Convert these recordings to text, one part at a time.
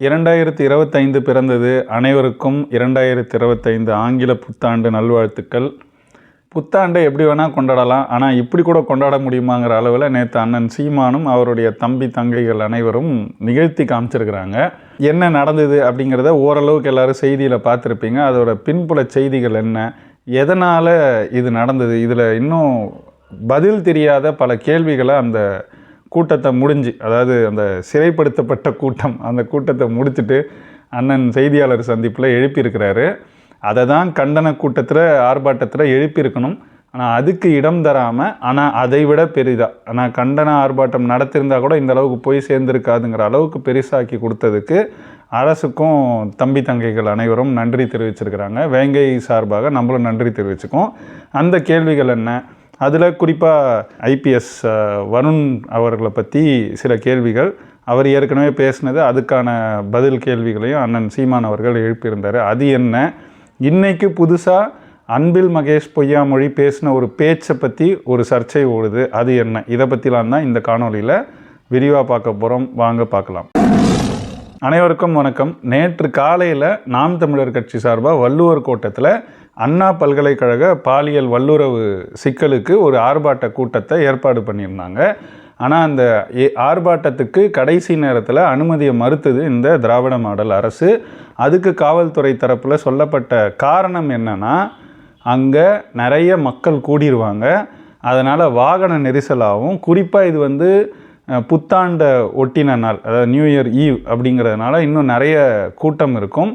இரண்டாயிரத்தி இருபத்தைந்து பிறந்தது அனைவருக்கும் இரண்டாயிரத்தி இருபத்தைந்து ஆங்கில புத்தாண்டு நல்வாழ்த்துக்கள். புத்தாண்டை எப்படி வேணால் கொண்டாடலாம். ஆனால் இப்படி கூட கொண்டாட முடியுமாங்கிற அளவில் நேற்று அண்ணன் சீமானும் அவருடைய தம்பி தங்கைகள் அனைவரும் நிகழ்த்தி காமிச்சிருக்கிறாங்க. என்ன நடந்தது அப்படிங்கிறத ஓரளவுக்கு எல்லாரும் செய்தியில் பார்த்துருப்பீங்க. அதோட பின்புல செய்திகள் என்ன? எதனால் இது நடந்தது? இதில் இன்னும் பதில் தெரியாத பல கேள்விகளை அந்த கூட்டத்தை முடிஞ்சு அதாவது அந்த சிறைப்படுத்தப்பட்ட கூட்டம் அந்த கூட்டத்தை முடிச்சுட்டு அண்ணன் செய்தியாளர் சந்திப்பில் எழுப்பியிருக்கிறாரு. அதை தான் கண்டன கூட்டத்தில் ஆர்ப்பாட்டத்தில் எழுப்பியிருக்கணும். ஆனால் அதுக்கு இடம் தராமல் ஆனால் அதை விட பெரிதா. ஆனால் கண்டன ஆர்ப்பாட்டம் நடத்திருந்தால் கூட இந்த அளவுக்கு போய் சேர்ந்துருக்காதுங்கிற அளவுக்கு பெருசாக்கி கொடுத்ததுக்கு அரசுக்கும் தம்பி தங்கைகள் அனைவரும் நன்றி தெரிவிச்சிருக்கிறாங்க. வேங்கை சார்பாக நம்மளும் நன்றி தெரிவிச்சுக்கோம் அந்த கேள்விகள் என்ன? அதில் குறிப்பாக ஐபிஎஸ் வருண் அவர்களை பற்றி சில கேள்விகள். அவர் ஏற்கனவே பேசினது அதுக்கான பதில் கேள்விகளையும் அண்ணன் சீமான் அவர்கள் எழுப்பியிருந்தார். அது என்ன? இன்னைக்கு புதுசாக அன்பில் மகேஷ் பொய்யாமொழி பேசின ஒரு பேச்சை பற்றி ஒரு சர்ச்சை ஓடுது. அது என்ன? இதை பற்றிலாம் தான் இந்த காணொலியில் விரிவாக பார்க்க போகிறோம் வாங்க பார்க்கலாம். அனைவருக்கும் வணக்கம். நேற்று காலையில் நாம் தமிழர் கட்சி சார்பாக வள்ளுவர் கோட்டத்தில் அண்ணா பல்கலைக்கழக பாலியல் வல்லுறவு சிக்கலுக்கு ஒரு ஆர்ப்பாட்ட கூட்டத்தை ஏற்பாடு பண்ணியிருந்தாங்க. ஆனால் அந்த ஏ- ஆர்ப்பாட்டத்துக்கு கடைசி நேரத்தில் அனுமதியை மறுத்தது இந்த திராவிட மாடல் அரசு. அதுக்கு காவல்துறை தரப்பில் சொல்லப்பட்ட காரணம் என்னன்னா அங்கே நிறைய மக்கள் கூடிடுவாங்க அதனால் வாகன நெரிசலாகவும் குறிப்பாக இது வந்து புத்தாண்ட புத்தாண்டை ஒட்டின நாள் அதாவது நியூ இயர் ஈவ் அப்படிங்கிறதுனால இன்னும் நிறைய கூட்டம் இருக்கும்.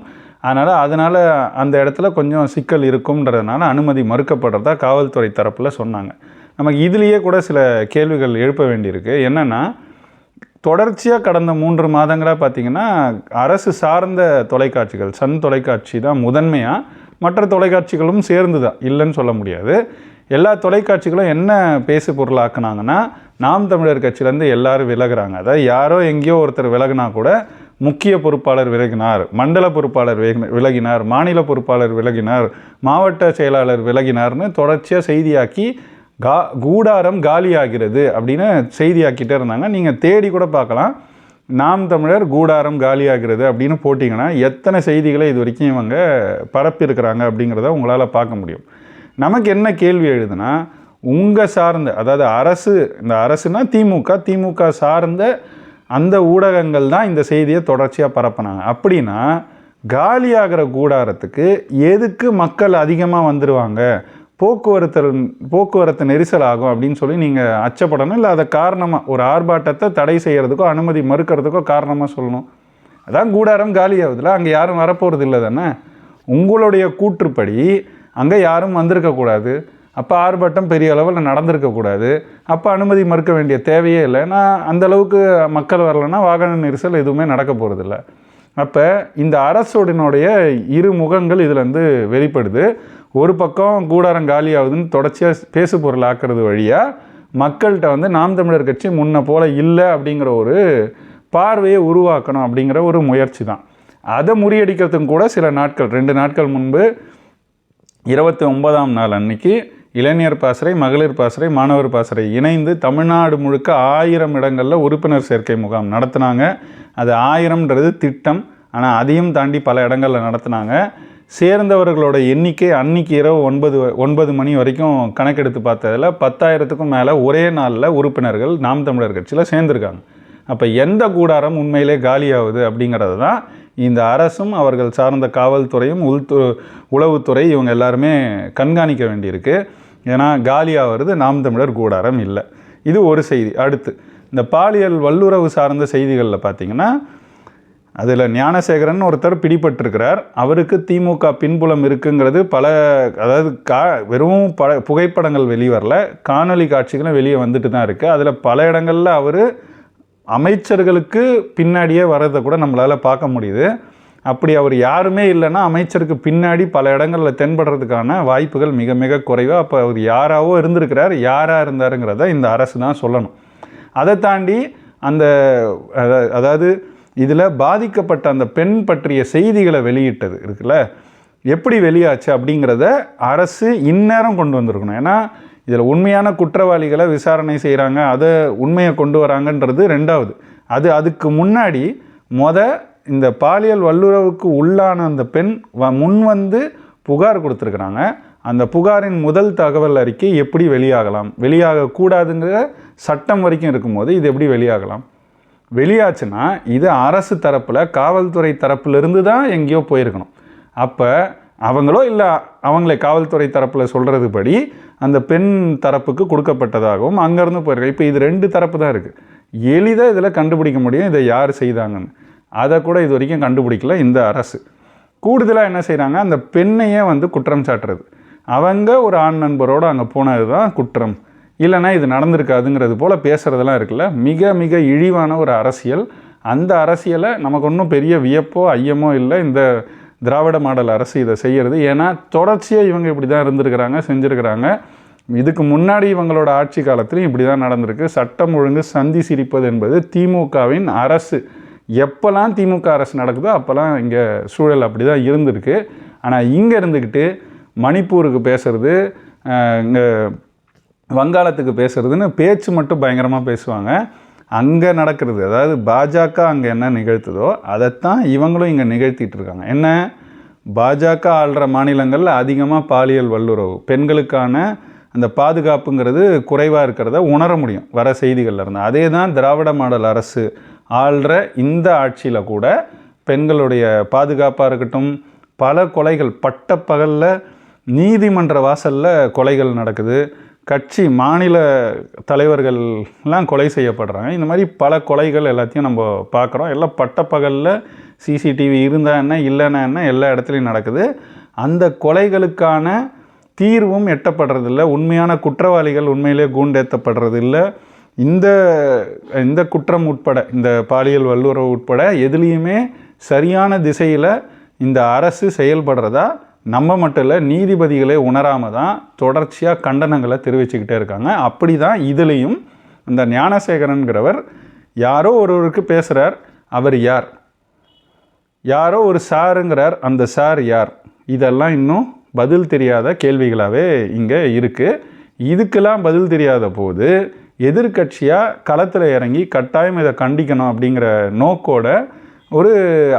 அதனால் அதனால் அந்த இடத்துல கொஞ்சம் சிக்கல் இருக்கும்ன்றதுனால அனுமதி மறுக்கப்படுறதா காவல்துறை தரப்பில் சொன்னாங்க. நமக்கு இதுலேயே கூட சில கேள்விகள் எழுப்ப வேண்டியிருக்கு. என்னென்னா தொடர்ச்சியாக கடந்த மூன்று மாதங்களாக பார்த்தீங்கன்னா அரசு சார்ந்த தொலைக்காட்சிகள் சன் தொலைக்காட்சி தான் முதன்மையாக மற்ற தொலைக்காட்சிகளும் சேர்ந்து தான் இல்லைன்னு சொல்ல முடியாது. எல்லா தொலைக்காட்சிகளும் என்ன பேசு பொருளாக்குனாங்கன்னா நாம் தமிழர் கட்சியிலேருந்து எல்லாரும் விலகுறாங்க. அதாவது யாரோ எங்கேயோ ஒருத்தர் விலகுனா கூட முக்கிய பொறுப்பாளர் விலகினார் மண்டல பொறுப்பாளர் விலகினார் மாநில பொறுப்பாளர் விலகினார் மாவட்ட செயலாளர் விலகினார்னு தொடர்ச்சியாக செய்தியாக்கி கா கூடாரம் காலியாகிறது அப்படின்னு செய்தியாக்கிட்டே இருந்தாங்க. நீங்கள் தேடி கூட பார்க்கலாம். நாம் தமிழர் கூடாரம் காலியாகிறது அப்படின்னு போட்டிங்கன்னா எத்தனை செய்திகளை இது வரைக்கும் இவங்க பரப்பியிருக்கிறாங்க அப்படிங்கிறத உங்களால் பார்க்க முடியும். நமக்கு என்ன கேள்வி எழுதுனா உங்கள் சார்ந்த அதாவது அரசு இந்த அரசுனா திமுக திமுக சார்ந்த அந்த ஊடகங்கள் தான் இந்த செய்தியை தொடர்ச்சியாக பரப்புனாங்க. அப்படின்னா காலியாகிற கூடாரத்துக்கு எதுக்கு மக்கள் அதிகமாக வந்துடுவாங்க போக்குவரத்து போக்குவரத்து நெரிசல் ஆகும் அப்படின்னு சொல்லி நீங்கள் அச்சப்படணும். இல்லை அதை காரணமாக ஒரு ஆர்ப்பாட்டத்தை தடை செய்கிறதுக்கோ அனுமதி மறுக்கிறதுக்கோ காரணமாக சொல்லணும். அதான் கூடாரம் காலியாகுதுல அங்கே யாரும் வரப்போகிறது இல்லை தானே? உங்களுடைய கூற்றுப்படி அங்கே யாரும் வந்திருக்கக்கூடாது. அப்போ ஆர்ப்பாட்டம் பெரிய அளவில் நடந்திருக்கக்கூடாது அப்போ அனுமதி மறுக்க வேண்டிய தேவையே இல்லை. ஏன்னா அந்த அளவுக்கு மக்கள் வரலைன்னா வாகன நெரிசல் எதுவுமே நடக்க போகிறதில்ல அப்போ இந்த அரசோடனுடைய இரு முகங்கள் இதுலேருந்து வெளிப்படுது. ஒரு பக்கம் கூடாரம் காலியாகுதுன்னு தொடர்ச்சியாக பேசு பொருள் ஆக்குறது வழியாக மக்கள்கிட்ட வந்து நாம் தமிழர் கட்சி முன்ன போல் இல்லை அப்படிங்கிற ஒரு பார்வையை உருவாக்கணும் அப்படிங்கிற ஒரு முயற்சி தான். அதை முறியடிக்கிறதுக்கும் கூட சில நாட்கள் ரெண்டு நாட்கள் முன்பு இருபத்தி ஒன்பதாம் நாள் அன்னைக்கு இளைஞர் பாசறை மகளிர் பாசறை மாணவர் பாசறை இணைந்து தமிழ்நாடு முழுக்க ஆயிரம் இடங்களில் உறுப்பினர் சேர்க்கை முகாம் நடத்தினாங்க. அது ஆயிரம்ன்றது திட்டம். ஆனால் அதையும் தாண்டி பல இடங்களில் நடத்தினாங்க. சேர்ந்தவர்களோட எண்ணிக்கை அன்னைக்கு இரவு ஒன்பது ஒன்பது மணி வரைக்கும் கணக்கெடுத்து பார்த்ததில் பத்தாயிரத்துக்கும் மேலே ஒரே நாளில் உறுப்பினர்கள் நாம் தமிழர் கட்சியில் சேர்ந்துருக்காங்க. அப்போ எந்த கூடாரம் உண்மையிலே காலியாகுது அப்படிங்கிறது தான் இந்த அரசும் அவர்கள் சார்ந்த காவல்துறையும் உள்து உளவுத்துறை இவங்க எல்லாருமே கண்காணிக்க வேண்டியிருக்கு. ஏன்னா காலியாகிறது நாம் தமிழர் கூடாரம் இல்லை. இது ஒரு செய்தி. அடுத்து இந்த பாலியல் வல்லுறவு சார்ந்த செய்திகளில் பார்த்தீங்கன்னா அதில் ஞானசேகரன் ஒருத்தர் பிடிபட்டிருக்கிறார். அவருக்கு திமுக பின்புலம் இருக்குங்கிறது பல அதாவது கா வெறும் பட புகைப்படங்கள் வெளிவரல. காணொளி காட்சிகளும் வெளியே வந்துட்டு தான் இருக்குது அதில் பல இடங்களில் அவர் அமைச்சர்களுக்கு பின்னாடியே வர்றதை கூட நம்மளால் பார்க்க முடியுது. அப்படி அவர் யாருமே இல்லைன்னா அமைச்சருக்கு பின்னாடி பல இடங்களில் தென்படுறதுக்கான வாய்ப்புகள் மிக மிக குறைவு. அப்போ அவர் யாராவோ இருந்திருக்கிறார் யாராக இருந்தாருங்கிறத இந்த அரசு தான் சொல்லணும். அதை தாண்டி அந்த அதாவது இதில் பாதிக்கப்பட்ட அந்த பெண் பற்றிய செய்திகளை வெளியிட்டது இருக்குல்ல எப்படி வெளியாச்சு அப்படிங்கிறத அரசு இந்நேரம் கொண்டு வந்திருக்கணும். ஏன்னா இதில் உண்மையான குற்றவாளிகளை விசாரணை செய்கிறாங்க அதை உண்மையை கொண்டு வராங்கன்றது ரெண்டாவது. அது அதுக்கு முன்னாடி மொதல் இந்த பாலியல் வல்லுறவுக்கு உள்ளான அந்த பெண் வ- முன் வந்து புகார் கொடுத்துருக்குறாங்க. அந்த புகாரின் முதல் தகவல் அறிக்கை எப்படி வெளியாகலாம்? வெளியாகக்கூடாதுங்கிற சட்டம் வரைக்கும் இருக்கும்போது இது எப்படி வெளியாகலாம்? வெளியாச்சுன்னா இது அரசு தரப்பில் காவல்துறை தரப்பிலிருந்து தான் எங்கேயோ போயிருக்கணும். அப்போ அவங்களோ இல்லை அவங்களே காவல்துறை தரப்பில் சொல்கிறது படி அந்த பெண் தரப்புக்கு கொடுக்கப்பட்டதாகவும் அங்கேருந்து போயிருக்கோம் இப்போ இது ரெண்டு தரப்பு தான் இருக்குது எளிதாக இதில் கண்டுபிடிக்க முடியும். இதை யார் செய்தாங்கன்னு. அதை கூட இது வரைக்கும் கண்டுபிடிக்கல இந்த அரசு. கூடுதலாக என்ன செய்கிறாங்க அந்த பெண்ணையே வந்து குற்றம் சாட்டுறது. அவங்க ஒரு ஆண் நண்பரோடு அங்கே போனது தான் குற்றம். இல்லைன்னா இது நடந்திருக்காதுங்கிறது போல் பேசுகிறதெல்லாம் இருக்குல்ல? மிக மிக இழிவான ஒரு அரசியல். அந்த அரசியலை நமக்கு ஒன்றும் பெரிய வியப்போ ஐயமோ இல்லை. இந்த திராவிட மாடல் அரசு இதை செய்கிறது ஏன்னா தொடர்ச்சியாக இவங்க இப்படி தான் இருந்திருக்கிறாங்க செஞ்சுருக்கிறாங்க. இதுக்கு முன்னாடி இவங்களோட ஆட்சி காலத்திலையும் இப்படி தான் நடந்திருக்கு. சட்டம் ஒழுங்கு சந்தி சிரிப்பது என்பது திமுகவின் அரசு. எப்போல்லாம் திமுக அரசு நடக்குதோ அப்போல்லாம் இங்கே சூழல் அப்படி தான் இருந்திருக்கு. ஆனால் இங்கே இருந்துக்கிட்டு மணிப்பூருக்கு பேசுறது இங்கே வங்காளத்துக்கு பேசுறதுன்னு பேச்சு மட்டும் பயங்கரமாக பேசுவாங்க. அங்கே நடக்கிறது அதாவது பாஜக அங்கே என்ன நிகழ்த்துதோ அதைத்தான் இவங்களும் இங்கே நிகழ்த்திட்டு இருக்காங்க. என்ன? பாஜக ஆள்ற மாநிலங்களில் அதிகமாக பாலியல் வல்லுறவு பெண்களுக்கான அந்த பாதுகாப்புங்கிறது குறைவாக இருக்கிறத உணர முடியும் வர செய்திகளில் இருந்து. அதே தான் திராவிட மாடல் அரசு ஆள்ற இந்த ஆட்சியில் கூட பெண்களுடைய பாதுகாப்பாக இருக்கட்டும் பல கொலைகள் பட்டப்பகலில் நீதிமன்ற வாசலில் கொலைகள் நடக்குது. கட்சி மாநில தலைவர்கள்லாம் கொலை செய்யப்படுறாங்க. இந்த மாதிரி பல கொலைகள் எல்லாத்தையும் நம்ம பார்க்குறோம். எல்லாம் பட்டப்பகலில் சிசிடிவி இருந்தா என்ன இல்லைன்னா என்ன எல்லா இடத்துலையும் நடக்குது. அந்த கொலைகளுக்கான தீர்வும் எட்டப்படுறதில்ல. உண்மையான குற்றவாளிகள் உண்மையிலே கூண்டேற்றப்படுறதில்லை இந்த இந்த குற்றம் உட்பட இந்த பாலியல் வல்லுறவு உட்பட எதுலேயுமே சரியான திசையில் இந்த அரசு செயல்படுறதா நம்ம மட்டும் இல்லை நீதிபதிகளே உணராமல் தான் தொடர்ச்சியாக கண்டனங்களை தெரிவிச்சுக்கிட்டே இருக்காங்க. அப்படி தான் இதுலேயும் இந்த ஞானசேகரன்கிறவர் யாரோ ஒருவருக்கு பேசுகிறார் அவர் யார்? யாரோ ஒரு சாருங்கிறார் அந்த சார் யார்? இதெல்லாம் இன்னும் பதில் தெரியாத கேள்விகளாகவே இங்கே இருக்குது இதுக்கெல்லாம் பதில் தெரியாத போது எதிர்க்கட்சியாக களத்தில் இறங்கி கட்டாயம் இதை கண்டிக்கணும் அப்படிங்கிற நோக்கோட ஒரு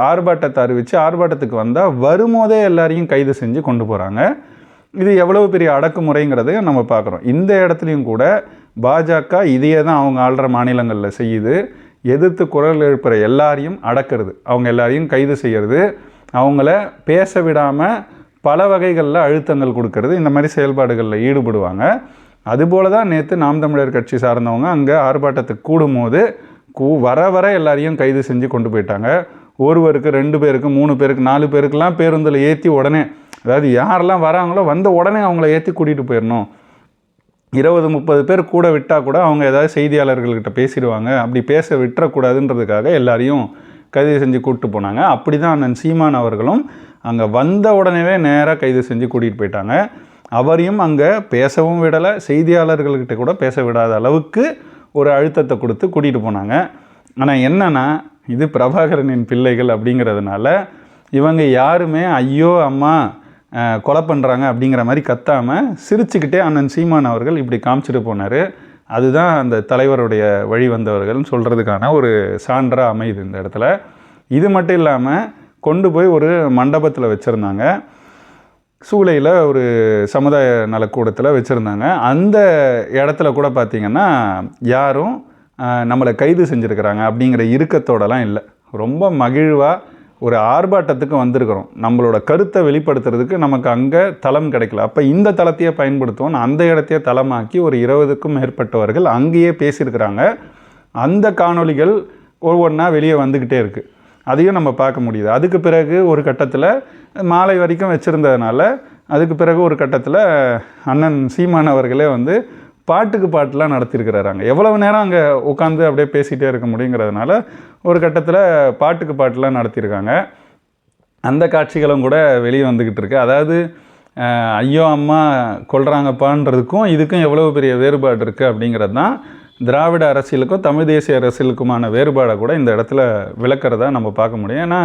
ஆர்ப்பாட்டத்தை அறிவித்து ஆர்ப்பாட்டத்துக்கு வந்தால் வரும்போதே எல்லாரையும் கைது செஞ்சு கொண்டு போகிறாங்க இது எவ்வளவு பெரிய அடக்குமுறைங்கிறதையும் நம்ம பார்க்குறோம். இந்த இடத்துலையும் கூட பாஜக இதையே தான் அவங்க ஆள்ற மாநிலங்களில் செய்யுது. எதிர்த்து குரல் எழுப்புகிற எல்லாரையும் அடக்கிறது. அவங்க எல்லாரையும் கைது செய்கிறது அவங்கள பேச விடாமல் பல வகைகளில் அழுத்தங்கள் கொடுக்கறது. இந்த மாதிரி செயல்பாடுகளில் ஈடுபடுவாங்க. அதுபோல தான் நேற்று நாம் தமிழர் கட்சி சார்ந்தவங்க அங்கே ஆர்ப்பாட்டத்துக்கு கூடும்போது கூ வர வர எல்லாரையும் கைது செஞ்சு கொண்டு போயிட்டாங்க. ஒருவருக்கு ரெண்டு பேருக்கு மூணு பேருக்கு நாலு பேருக்கெல்லாம் பேருந்தில் ஏற்றி உடனே அதாவது யாரெல்லாம் வராங்களோ வந்த உடனே அவங்கள ஏற்றி கூட்டிகிட்டு போயிடணும் இருபது முப்பது பேர் கூட விட்டால் கூட அவங்க ஏதாவது செய்தியாளர்கள்கிட்ட பேசிடுவாங்க. அப்படி பேச விட்டுறக்கூடாதுன்றதுக்காக எல்லாரையும் கைது செஞ்சு கூப்பிட்டு போனாங்க. அப்படி தான் அண்ணன் சீமான் அவர்களும் அங்கே வந்த உடனேவே நேராக கைது செஞ்சு கூட்டிகிட்டு போயிட்டாங்க. அவரையும் அங்கே பேசவும் விடலை செய்தியாளர்கள்கிட்ட கூட பேச விடாத அளவுக்கு ஒரு அழுத்தத்தை கொடுத்து கூட்டிகிட்டு போனாங்க. ஆனால் என்னென்னா இது பிரபாகரனின் பிள்ளைகள் அப்படிங்கிறதுனால இவங்க யாருமே ஐயோ அம்மா கொலை பண்ணுறாங்க அப்படிங்கிற மாதிரி கத்தாமல் சிரிச்சுக்கிட்டே அண்ணன் சீமான் அவர்கள் இப்படி காமிச்சிட்டு போனார். அதுதான் அந்த தலைவருடைய வழி வந்தவர்கள்னு சொல்கிறதுக்கான ஒரு சான்றாக அமையுது இந்த இடத்துல. இது மட்டும் இல்லாமல் கொண்டு போய் ஒரு மண்டபத்தில் வச்சுருந்தாங்க. சூளையில் ஒரு சமுதாய நலக்கூடத்தில் வச்சுருந்தாங்க. அந்த இடத்துல கூட பார்த்திங்கன்னா யாரும் நம்மளை கைது செஞ்சுருக்கிறாங்க அப்படிங்கிற இறுக்கத்தோடலாம் இல்லை. ரொம்ப மகிழ்வாக ஒரு ஆர்ப்பாட்டத்துக்கு வந்திருக்கிறோம். நம்மளோட கருத்தை வெளிப்படுத்துறதுக்கு நமக்கு அங்கே தளம் கிடைக்கல. அப்போ இந்த தளத்தையே பயன்படுத்துவோம் அந்த இடத்தையே தளமாக்கி ஒரு இருபதுக்கும் மேற்பட்டவர்கள் அங்கேயே பேசியிருக்கிறாங்க. அந்த காணொளிகள் ஒவ்வொன்றா வெளியே வந்துக்கிட்டே இருக்குது அதையும் நம்ம பார்க்க முடியுது. அதுக்கு பிறகு ஒரு கட்டத்தில் மாலை வரைக்கும் வச்சுருந்ததுனால அதுக்கு பிறகு ஒரு கட்டத்தில் அண்ணன் சீமான் அவர்களே வந்து பாட்டுக்கு பாட்டுலாம் நடத்தியிருக்கிறாங்க எவ்வளவு நேரம் அங்கே உட்காந்து அப்படியே பேசிகிட்டே இருக்க முடியுங்கிறதுனால ஒரு கட்டத்தில் பாட்டுக்கு பாட்டுலாம் நடத்தியிருக்காங்க. அந்த காட்சிகளும் கூட வெளியே வந்துக்கிட்டு இருக்கு. அதாவது ஐயோ அம்மா கொள்கிறாங்கப்பான்றதுக்கும் இதுக்கும் எவ்வளவு பெரிய வேறுபாடு இருக்குது அப்படிங்கிறது தான் திராவிட அரசியலுக்கும் தமிழ் தேசிய அரசியலுக்குமான வேறுபாடை கூட இந்த இடத்துல விளக்கிறதா நம்ம பார்க்க முடியும். ஏன்னா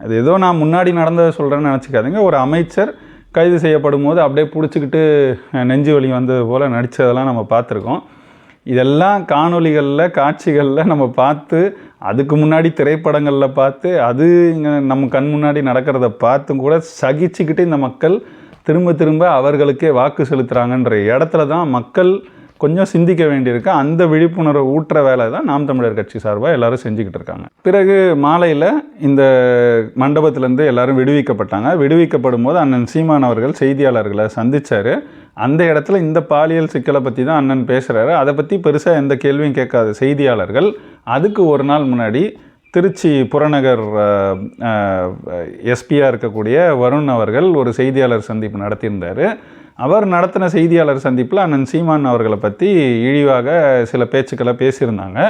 அது ஏதோ நான் முன்னாடி நடந்ததை சொல்கிறேன்னு நினச்சிக்காதீங்க. ஒரு அமைச்சர் கைது செய்யப்படும் போது அப்படியே பிடிச்சிக்கிட்டு நெஞ்சு வலி வந்தது போல் நடித்ததெல்லாம் நம்ம பார்த்துருக்கோம். இதெல்லாம் காணொளிகளில் காட்சிகளில் நம்ம பார்த்து அதுக்கு முன்னாடி திரைப்படங்களில் பார்த்து அது இங்கே நம்ம கண் முன்னாடி நடக்கிறத பார்த்தும் கூட சகிச்சுக்கிட்டு இந்த மக்கள் திரும்ப திரும்ப அவர்களுக்கே வாக்கு செலுத்துகிறாங்கன்ற இடத்துல தான் மக்கள் கொஞ்சம் சிந்திக்க வேண்டியிருக்கு. அந்த விழிப்புணர்வு ஊற்ற வேலை தான் நாம் தமிழர் கட்சி சார்பாக எல்லாரும் செஞ்சுக்கிட்டு இருக்காங்க. பிறகு மாலையில் இந்த மண்டபத்திலேருந்து எல்லாரும் விடுவிக்கப்பட்டாங்க. விடுவிக்கப்படும் போது அண்ணன் சீமான் அவர்கள் செய்தியாளர்களை சந்தித்தார் அந்த இடத்துல இந்த பாலியல் சிக்கலை பற்றி தான் அண்ணன் பேசுகிறாரு அதை பற்றி பெருசாக எந்த கேள்வியும் கேட்காத செய்தியாளர்கள் அதுக்கு ஒரு நாள் முன்னாடி திருச்சி புறநகர் எஸ்பியாக இருக்கக்கூடிய வருண் அவர்கள் ஒரு செய்தியாளர் சந்திப்பு நடத்தியிருந்தார். அவர் நடத்தின செய்தியாளர் சந்திப்பில் அண்ணன் சீமான் அவர்களை பற்றி இழிவாக சில பேச்சுக்களை பேசியிருந்தாங்க.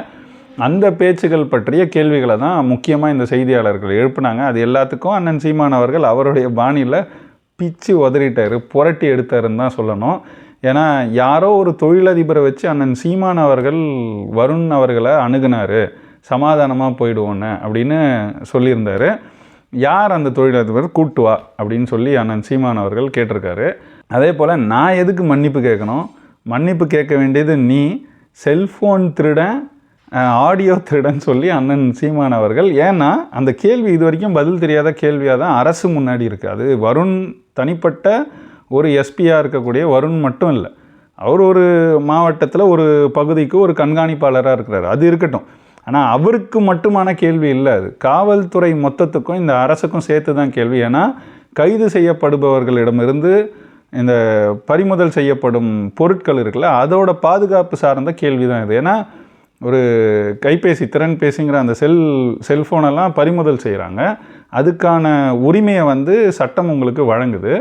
அந்த பேச்சுகள் பற்றிய கேள்விகளை தான் முக்கியமாக இந்த செய்தியாளர்கள் எழுப்புனாங்க. அது எல்லாத்துக்கும் அண்ணன் சீமான் அவர்கள் அவருடைய பாணியில் பிச்சு உதறிட்டார் புரட்டி எடுத்தாருன்னு தான் சொல்லணும். ஏன்னா யாரோ ஒரு தொழிலதிபரை வச்சு அண்ணன் சீமான் அவர்கள் வருண் அவர்களை அணுகுனார். சமாதானமாக போயிடுவோன்னு அப்படின்னு சொல்லியிருந்தார். யார் அந்த தொழிலதிபர்? கூட்டுவா அப்படின்னு சொல்லி அண்ணன் சீமான் அவர்கள் கேட்டிருக்காரு. அதே போல் நான் எதுக்கு மன்னிப்பு கேட்கணும்? மன்னிப்பு கேட்க வேண்டியது நீ செல்ஃபோன் திருடன் ஆடியோ திருடன் சொல்லி அண்ணன் சீமான் அவர்கள் ஏன்னா அந்த கேள்வி இது வரைக்கும் பதில் தெரியாத கேள்வியாக தான் அரசு முன்னாடி இருக்குது அது வருண் தனிப்பட்ட ஒரு எஸ்பியாக இருக்கக்கூடிய வருண் மட்டும் இல்லை. அவர் ஒரு மாவட்டத்தில் ஒரு பகுதிக்கு ஒரு கண்காணிப்பாளராக இருக்கிறார். அது இருக்கட்டும். ஆனால் அவருக்கு மட்டுமான கேள்வி இல்லை அது. காவல்துறை மொத்தத்துக்கும் இந்த அரசுக்கும் சேர்த்து தான் கேள்வி. ஏன்னா கைது செய்யப்படுபவர்களிடமிருந்து இந்த பறிமுதல் செய்யப்படும் பொருட்கள் இருக்குல்ல அதோட பாதுகாப்பு சார்ந்த கேள்வி தான் இது. ஏன்னா ஒரு கைபேசி திறன் பேசிங்கிற அந்த செல் செல்ஃபோனெல்லாம் பறிமுதல் செய்கிறாங்க அதுக்கான உரிமையை வந்து சட்டம் உங்களுக்கு வழங்குது.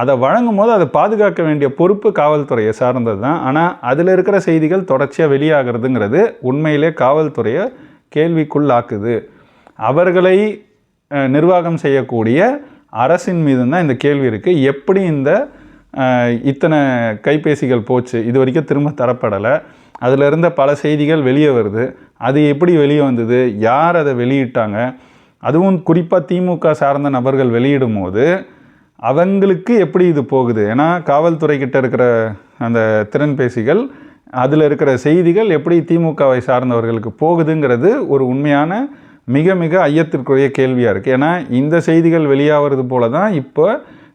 அதை வழங்கும் போது அதை பாதுகாக்க வேண்டிய பொறுப்பு காவல்துறையை சார்ந்தது தான் ஆனால் அதில் இருக்கிற செய்திகள் தொடர்ச்சியாக வெளியாகிறதுங்கிறது உண்மையிலே காவல்துறையை கேள்விக்குள்ளாக்குது. அவர்களை நிர்வாகம் செய்யக்கூடிய அரசின் மீது தான் இந்த கேள்வி இருக்குது எப்படி இந்த இத்தனை கைபேசிகள் போச்சு இது வரைக்கும் திரும்ப தரப்படலை. அதில் இருந்த பல செய்திகள் வெளியே வருது. அது எப்படி வெளியே வந்தது? யார் அதை வெளியிட்டாங்க? அதுவும் குறிப்பாக திமுக சார்ந்த நபர்கள் வெளியிடும் போது அவங்களுக்கு எப்படி இது போகுது? ஏன்னா காவல்துறை கிட்ட இருக்கிற அந்த திறன்பேசிகள் அதில் இருக்கிற செய்திகள் எப்படி திமுகவை சார்ந்தவர்களுக்கு போகுதுங்கிறது ஒரு உண்மையான மிக மிக ஐயத்திற்குரிய கேள்வியாக இருக்குது ஏன்னா இந்த செய்திகள் வெளியாகிறது போல தான் இப்போ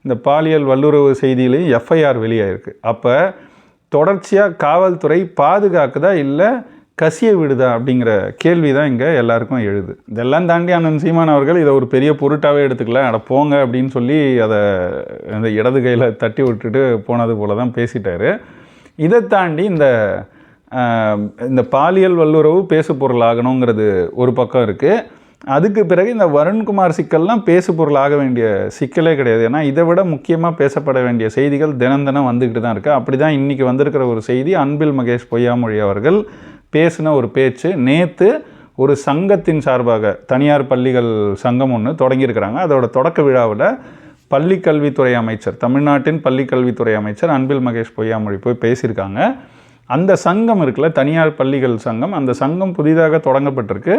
இந்த பாலியல் வல்லுறவு செய்தியிலையும் எஃப்ஐஆர் வெளியாயிருக்கு. அப்போ தொடர்ச்சியாக காவல்துறை பாதுகாக்குதா இல்லை கசிய விடுதா அப்படிங்கிற கேள்வி தான் இங்கே எல்லாருக்கும் எழுது. இதெல்லாம் தாண்டி அண்ணன் சீமான் அவர்கள் இதை ஒரு பெரிய பொருட்டாகவே எடுத்துக்கல அட போங்க அப்படின்னு சொல்லி அதை அந்த இடது கையில் தட்டி விட்டுட்டு போனது போல தான் பேசிட்டாரு. இதை தாண்டி இந்த இந்த பாலியல் வல்லுறவு பேசு பொருளாகணுங்கிறது ஒரு பக்கம் இருக்குது அதுக்கு பிறகு இந்த வருண்குமார் சிக்கல்லாம் பேசு பொருள் ஆக வேண்டிய சிக்கலே கிடையாது. ஏன்னா இதை விட முக்கியமாக பேசப்பட வேண்டிய செய்திகள் தினம் தினம் வந்துக்கிட்டு தான் இருக்குது அப்படி தான் இன்றைக்கி வந்திருக்கிற ஒரு செய்தி. அன்பில் மகேஷ் பொய்யாமொழி அவர்கள் பேசின ஒரு பேச்சு. நேற்று ஒரு சங்கத்தின் சார்பாக தனியார் பள்ளிகள் சங்கம் ஒன்று தொடங்கியிருக்கிறாங்க. அதோட தொடக்க விழாவில் பள்ளிக்கல்வித்துறை அமைச்சர் தமிழ்நாட்டின் பள்ளிக்கல்வித்துறை அமைச்சர் அன்பில் மகேஷ் பொய்யாமொழி போய் பேசியிருக்காங்க. அந்த சங்கம் இருக்குல்ல தனியார் பள்ளிகள் சங்கம் அந்த சங்கம் புதிதாக தொடங்கப்பட்டிருக்கு.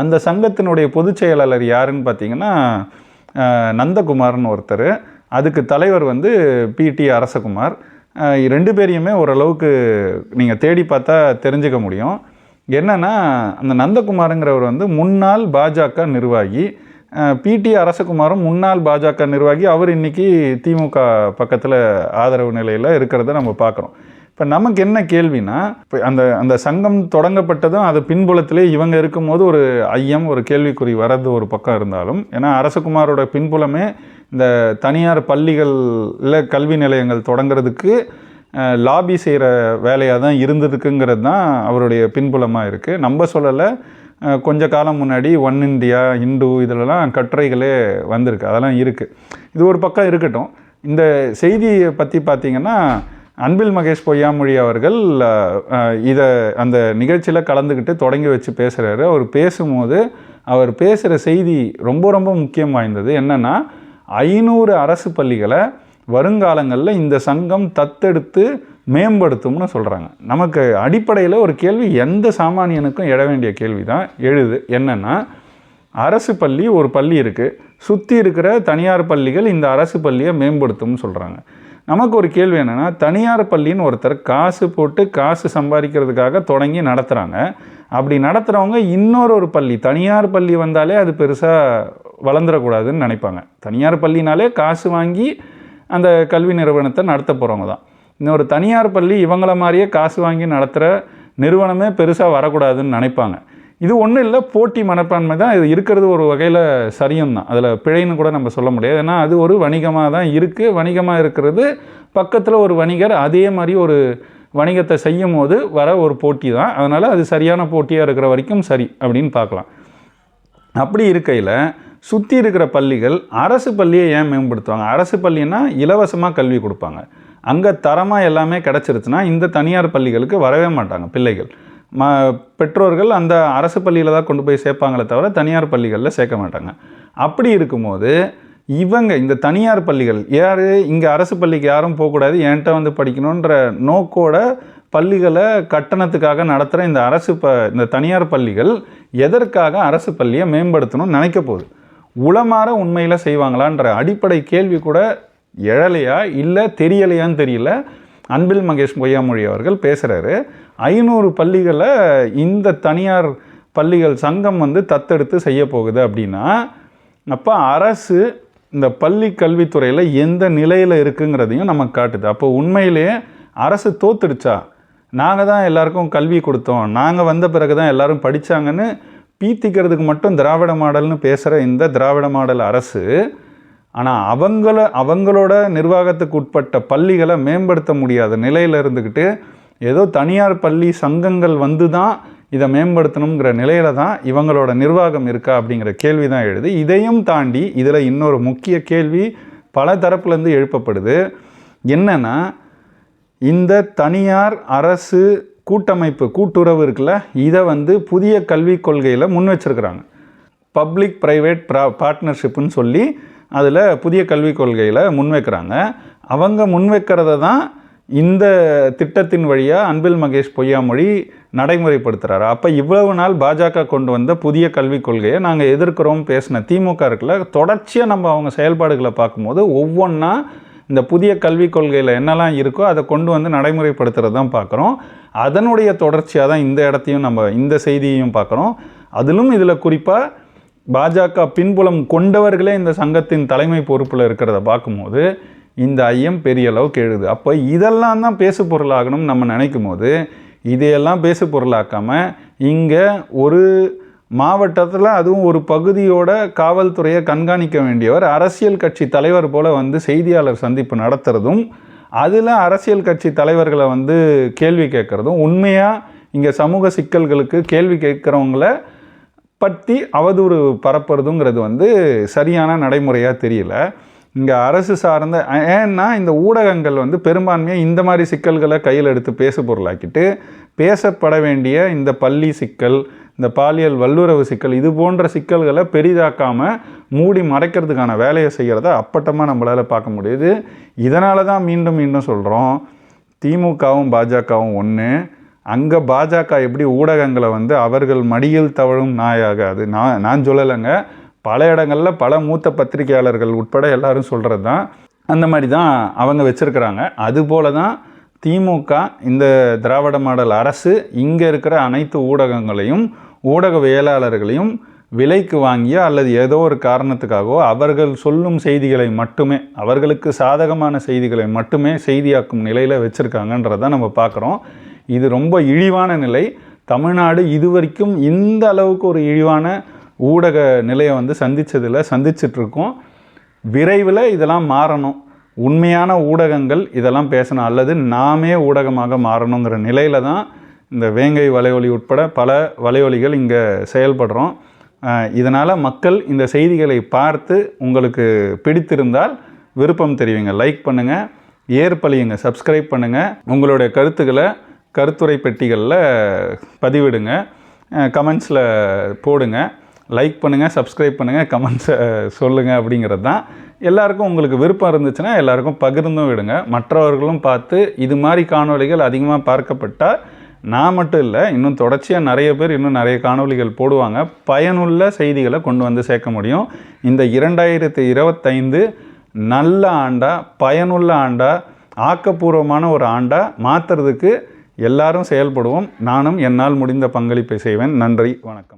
அந்த சங்கத்தினுடைய பொதுச் செயலாளர் யாருன்னு பார்த்தீங்கன்னா நந்தகுமார்னு ஒருத்தர். அதுக்கு தலைவர் வந்து பிடி அரசகுமார். ரெண்டு பேரையுமே ஓரளவுக்கு நீங்கள் தேடி பார்த்தா தெரிஞ்சுக்க முடியும். என்னென்னா அந்த நந்தகுமாருங்கிறவர் வந்து முன்னாள் பாஜக நிர்வாகி. பிடி அரசகுமாரும் முன்னாள் பாஜக நிர்வாகி. அவர் இன்னைக்கு திமுக பக்கத்தில் ஆதரவு நிலையில் இருக்கிறத நம்ம பார்க்குறோம். இப்போ நமக்கு என்ன கேள்வினா இப்போ அந்த அந்த சங்கம் தொடங்கப்பட்டதும் அது பின்புலத்திலே இவங்க இருக்கும்போது ஒரு ஐயம் ஒரு கேள்விக்குறி வர்றது ஒரு பக்கம் இருந்தாலும் ஏன்னா அரசகுமாரோட பின்புலமே இந்த தனியார் பள்ளிகளில் கல்வி நிலையங்கள் தொடங்குறதுக்கு லாபி செய்கிற வேலையாக தான் இருந்ததுக்குங்கிறது தான் அவருடைய பின்புலமாக இருக்குது நம்ம சொல்லலை கொஞ்ச காலம் முன்னாடி ஒன் இந்தியா இந்து இதிலலாம் கட்டுரைகளே வந்திருக்கு அதெல்லாம் இருக்குது இது ஒரு பக்கம் இருக்கட்டும். இந்த செய்தியை பற்றி பார்த்திங்கன்னா அன்பில் மகேஷ் பொய்யாமொழி அவர்கள் இதை அந்த நிகழ்ச்சியில் கலந்துக்கிட்டு தொடங்கி வச்சு பேசுகிறாரு அவர் பேசும்போது அவர் பேசுகிற செய்தி ரொம்ப ரொம்ப முக்கியம் வாய்ந்தது. என்னென்னா ஐநூறு அரசு பள்ளிகளை வருங்காலங்களில் இந்த சங்கம் தத்தெடுத்து மேம்படுத்தும்னு சொல்கிறாங்க நமக்கு அடிப்படையில் ஒரு கேள்வி எந்த சாமானியனுக்கும் எழ வேண்டிய கேள்வி தான் எழுது. என்னென்னா அரசு பள்ளி ஒரு பள்ளி இருக்குது சுற்றி இருக்கிற தனியார் பள்ளிகள் இந்த அரசு பள்ளியை மேம்படுத்தும்னு சொல்கிறாங்க நமக்கு ஒரு கேள்வி என்னென்னா தனியார் பள்ளின்னு ஒருத்தர் காசு போட்டு காசு சம்பாதிக்கிறதுக்காக தொடங்கி நடத்துகிறாங்க அப்படி நடத்துகிறவங்க இன்னொரு ஒரு பள்ளி தனியார் பள்ளி வந்தாலே அது பெருசாக வளர்ந்துடக்கூடாதுன்னு நினைப்பாங்க. தனியார் பள்ளினாலே காசு வாங்கி அந்த கல்வி நிறுவனத்தை நடத்த போகிறவங்க தான். இன்னொரு தனியார் பள்ளி இவங்கள மாதிரியே காசு வாங்கி நடத்துகிற நிறுவனமே பெருசாக வரக்கூடாதுன்னு நினைப்பாங்க. இது ஒன்றும் இல்லை போட்டி மனப்பான்மை தான். இது இருக்கிறது ஒரு வகையில் சரியும் தான் அதில் பிழைன்னு கூட நம்ம சொல்ல முடியாது. ஏன்னா அது ஒரு வணிகமாக தான் இருக்குது வணிகமாக இருக்கிறது பக்கத்தில் ஒரு வணிகர் அதே மாதிரி ஒரு வணிகத்தை செய்யும் போது வர ஒரு போட்டி தான் அதனால் அது சரியான போட்டியாக இருக்கிற வரைக்கும் சரி அப்படின்னு பார்க்கலாம். அப்படி இருக்கையில் சுற்றி இருக்கிற பள்ளிகள் அரசு பள்ளியை ஏன் மேம்படுத்துவாங்க? அரசு பள்ளின்னா இலவசமாக கல்வி கொடுப்பாங்க. அங்கே தரமாக எல்லாமே கிடச்சிருச்சுன்னா இந்த தனியார் பள்ளிகளுக்கு வரவே மாட்டாங்க பிள்ளைகள். ம பெற்றோர்கள் அந்த அரசு பள்ளியில் தான் கொண்டு போய் சேர்ப்பாங்களே தவிர தனியார் பள்ளிகளில் சேர்க்க மாட்டாங்க. அப்படி இருக்கும்போது இவங்க இந்த தனியார் பள்ளிகள் யார் இங்கே அரசு பள்ளிக்கு யாரும் போகக்கூடாது என்கிட்ட வந்து படிக்கணுன்ற நோக்கோட பள்ளிகளை கட்டணத்துக்காக நடத்துகிற இந்த அரசு ப இந்த தனியார் பள்ளிகள் எதற்காக அரசு பள்ளியை மேம்படுத்தணும்னு நினைக்க போகுது. உளமாற உண்மையில் செய்வாங்களான்ற அடிப்படை கேள்வி கூட எழலையா இல்லை தெரியலையான்னு தெரியல. அன்பில் மகேஷ் பொய்யாமொழி அவர்கள் பேசுகிறாரு ஐநூறு பள்ளிகளை இந்த தனியார் பள்ளிகள் சங்கம் வந்து தத்தெடுத்து செய்ய போகுது அப்படின்னா அப்போ அரசு இந்த பள்ளி கல்வித்துறையில் எந்த நிலையில் இருக்குங்கிறதையும் நமக்கு காட்டுது. அப்போ உண்மையிலேயே அரசு தோத்துடுச்சா? நாங்கள் தான் எல்லாருக்கும் கல்வி கொடுத்தோம். நாங்கள் வந்த பிறகு தான் எல்லோரும் படித்தாங்கன்னு பீத்திக்கிறதுக்கு மட்டும் திராவிட மாடல்னு பேசுகிற இந்த திராவிட மாடல் அரசு ஆனால் அவங்கள அவங்களோட நிர்வாகத்துக்கு உட்பட்ட பள்ளிகளை மேம்படுத்த முடியாத நிலையில் இருந்துக்கிட்டு ஏதோ தனியார் பள்ளி சங்கங்கள் வந்து தான் இதை மேம்படுத்தணுங்கிற நிலையில தான் இவங்களோட நிர்வாகம் இருக்கா அப்படிங்கிற கேள்வி தான் எழுது. இதையும் தாண்டி இதில் இன்னொரு முக்கிய கேள்வி பல தரப்புலேருந்து எழுப்பப்படுது. என்னென்னா இந்த தனியார் அரசு கூட்டமைப்பு கூட்டுறவு இருக்குல்ல இதை வந்து புதிய கல்விக் கொள்கையில் முன் வச்சிருக்கிறாங்க. பப்ளிக் ப்ரைவேட் ப்ரா பார்ட்னர்ஷிப்புன்னு சொல்லி அதில் புதிய கல்விக் கொள்கையில் முன்வைக்கிறாங்க. அவங்க முன்வைக்கிறத தான் இந்த திட்டத்தின் வழியாக அன்பில் மகேஷ் பொய்யாமொழி நடைமுறைப்படுத்துகிறாரு அப்போ இவ்வளவு நாள் பாஜக கொண்டு வந்த புதிய கல்விக் கொள்கையை நாங்கள் எதிர்க்கிறோம் பேசின திமுக இருக்குல்ல தொடர்ச்சியாக நம்ம அவங்க செயல்பாடுகளை பார்க்கும்போது ஒவ்வொன்றா இந்த புதிய கல்விக் கொள்கையில் என்னெல்லாம் இருக்கோ அதை கொண்டு வந்து நடைமுறைப்படுத்துகிறது தான் பார்க்குறோம். அதனுடைய தொடர்ச்சியாக தான் இந்த இடத்தையும் நம்ம இந்த செய்தியையும் பார்க்குறோம். அதிலும் இதில் குறிப்பாக பாஜக பின்புலம் கொண்டவர்களே இந்த சங்கத்தின் தலைமை பொறுப்பில் இருக்கிறத பார்க்கும்போது இந்த ஐயம் பெரிய அளவுக்கு எழுது அப்போ இதெல்லாம் தான் பேசு பொருளாகணும்னு நம்ம நினைக்கும் போது இதையெல்லாம் பேசு பொருளாக்காமல் இங்கே ஒரு மாவட்டத்தில் அதுவும் ஒரு பகுதியோட காவல்துறையை கண்காணிக்க வேண்டியவர் அரசியல் கட்சி தலைவர் போல் வந்து செய்தியாளர் சந்திப்பு நடத்துகிறதும் அதில் அரசியல் கட்சி தலைவர்களை வந்து கேள்வி கேட்குறதும் உண்மையாக இங்கே சமூக சிக்கல்களுக்கு கேள்வி கேட்குறவங்கள பற்றி அவதூறு பரப்புறதுங்கிறது வந்து சரியான நடைமுறையாக தெரியல. இங்கே அரசு சார்ந்த ஏன்னா இந்த ஊடகங்கள் வந்து பெரும்பான்மையாக இந்த மாதிரி சிக்கல்களை கையில் எடுத்து பேசு பொருளாக்கிட்டு பேசப்பட வேண்டிய இந்த பள்ளி சிக்கல் இந்த பாலியல் வல்லுறவு சிக்கல் இது போன்ற சிக்கல்களை பெரிதாக்காமல் மூடி மறைக்கிறதுக்கான வேலையை செய்கிறத அப்பட்டமாக நம்மளால் பார்க்க முடியுது. இதனால தான் மீண்டும் மீண்டும் சொல்கிறோம் திமுகவும் பாஜகவும் ஒன்று அங்கே பாஜக எப்படி ஊடகங்களை வந்து அவர்கள் மடியில் தவழும் நாயாக அது நான் நான் சொல்லலைங்க. பல இடங்களில் பல மூத்த பத்திரிகையாளர்கள் உட்பட எல்லாரும் சொல்கிறது தான் அந்த மாதிரி தான் அவங்க வச்சுருக்கிறாங்க. அதுபோல தான் திமுக இந்த திராவிட மாடல் அரசு இங்கே இருக்கிற அனைத்து ஊடகங்களையும் ஊடகவியலாளர்களையும் விலைக்கு வாங்கிய அல்லது ஏதோ ஒரு காரணத்துக்காகவோ அவர்கள் சொல்லும் செய்திகளை மட்டுமே அவர்களுக்கு சாதகமான செய்திகளை மட்டுமே செய்தியாக்கும் நிலையில் வச்சுருக்காங்கன்றதை நம்ம பார்க்குறோம். இது ரொம்ப இழிவான நிலை. தமிழ்நாடு இதுவரைக்கும் இந்த அளவுக்கு ஒரு இழிவான ஊடக நிலையை வந்து சந்தித்ததில் சந்திச்சிட்ருக்கோம். விரைவில் இதெல்லாம் மாறணும். உண்மையான ஊடகங்கள் இதெல்லாம் பேசணும். அல்லது நாமே ஊடகமாக மாறணுங்கிற நிலையில தான் இந்த வேங்கை வலையொலி உட்பட பல வலையொலிகள் இங்கே செயல்படுறோம். இதனால் மக்கள் இந்த செய்திகளை பார்த்து உங்களுக்கு பிடித்திருந்தால் விருப்பம் தெரிவிங்க. லைக் பண்ணுங்கள் ஏற்பழியுங்க. சப்ஸ்கிரைப் பண்ணுங்கள் உங்களுடைய கருத்துக்களை கருத்துரை பெட்டிகளில் பதிவிடுங்க. கமெண்ட்ஸில் போடுங்க. லைக் பண்ணுங்கள் சப்ஸ்கிரைப் பண்ணுங்கள் கமெண்ட்ஸை சொல்லுங்கள் அப்படிங்கிறது தான். எல்லாருக்கும் உங்களுக்கு விருப்பம் இருந்துச்சுன்னா எல்லாருக்கும் பகிர்ந்தும் விடுங்க. மற்றவர்களும் பார்த்து இது மாதிரி காணொளிகள் அதிகமாக பார்க்கப்பட்டால் நான் மட்டும் இல்லை இன்னும் தொடர்ச்சியாக நிறைய பேர் இன்னும் நிறைய காணொளிகள் போடுவாங்க. பயனுள்ள செய்திகளை கொண்டு வந்து சேர்க்க முடியும். இந்த இரண்டாயிரத்தி இருபத்தைந்து நல்ல ஆண்டாக பயனுள்ள ஆண்டாக ஆக்கப்பூர்வமான ஒரு ஆண்டாக மாற்றுறதுக்கு எல்லாரும் செயல்படுவோம். நானும் என்னால் முடிந்த பங்களிப்பை செய்வேன். நன்றி. வணக்கம்.